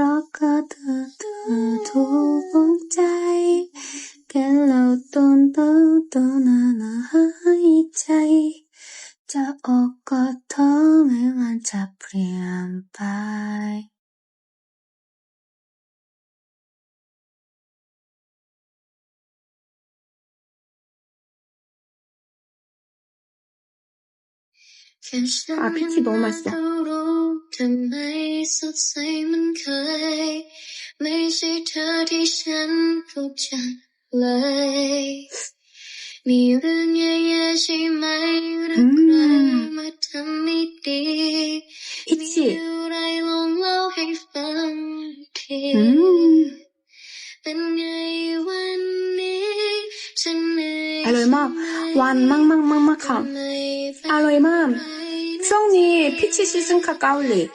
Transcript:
ราะก็เธอเธอถูกใจแก่เราต้นเติตนานาหายใจ จะออกก็ท้อไม่มันจะเปลี่ยนไป องเล่าให้ฟังที 음. เป็นไงวันนี้ฉันเหนื่อยอร่อยมาก 완 막막막막함 알로이맘 성니 피치 시즌 카까울리